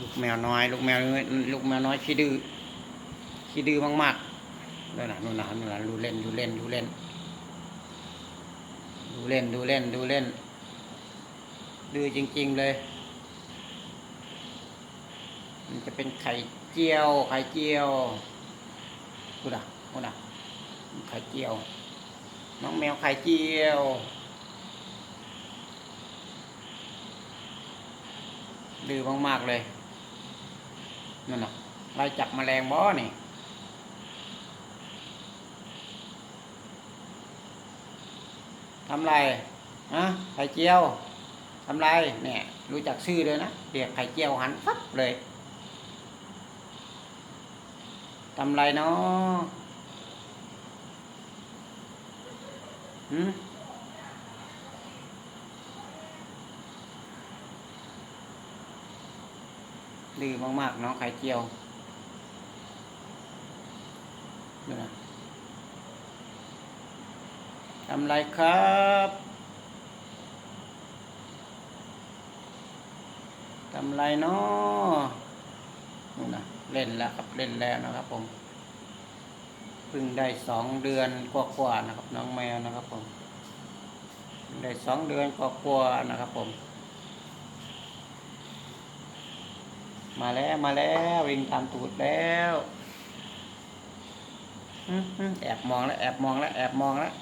ลูกแมวน้อย ลูกแมวน้อยลูกแมวน้อยขี้ดื้อขี้ดื้อมากๆนั่นน่ะนู่นน่ะนู่นน่ะดูเล่นดูเล่นดูเล่น ดูเล่นดูเล่นดูเล่นดื้อจริง ๆ เลย มันจะเป็นไข่เจียวไข่เจียวกูด่ะกูด่ะไข่เจียว น้องแมวไข่เจียวดื้อมากๆเลย นั่นน่ะไล่จับแมลงบ่นี่ทำไรฮะไข่เจียวทำไรเนี่ย รู้จักชื่อเลยนะเรียกไข่เจียวหันฟับเลยทำไรเนาะหืม ดื้อมากๆ น้องไข่เจียวดูนะทำไรครับทำไรเนาะนู่นะเล่นแล้วครับเล่นแล้วนะครับผมเพิ่งได้สองเดือนกว่าๆนะครับ น้องแมวนะครับผมได้สองเดือนกว่าๆนะครับผม มาแล้วมาแล้ววิ่งตามตูดแล้วแอบมองแล้วแอบมองแล้วแอบมองแล้ว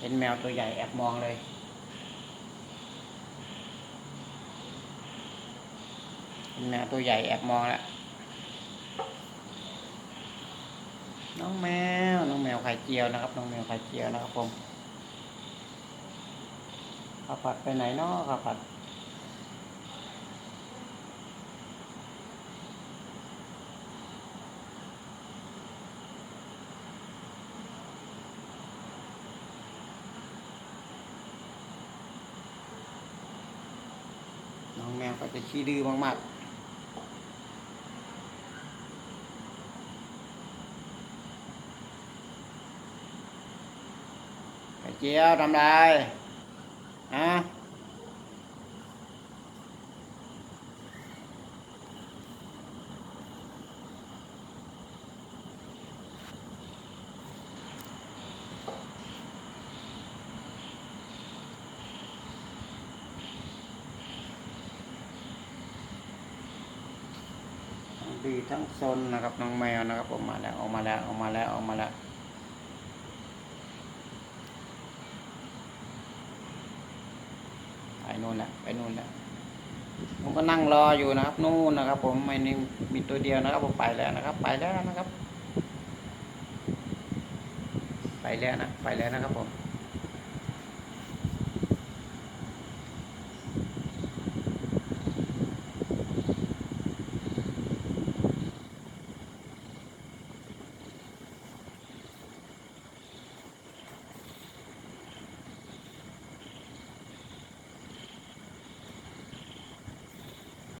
เห็นแมวตัวใหญ่แอบมองเลยเห็นแมวตัวใหญ่แอบมองแล้วน้องแมวน้องแมวไข่เจียวนะครับ น้องแมวไข่เจียวนะครับผมข้าวผัดไปไหนเนาะข้าวผัด น้องแมวก็จะขี้ดื้อมากๆไข่เจียวทำไรฮะ ดื้อทั้งซนนะครับน้องแมวนะครับผมมาแล้วออกมาแล้วออกมาแล้วออกมาแล้วไปนู่นแหละไปนู่นแหละผมก็นั่งรออยู่นะครับนู่นนะครับ ผมไม่นี่มีตัวเดียวนะครับผมไปแล้วนะครับ ไปแล้วนะครับ ไปแล้วนะไปแล้วนะครับผม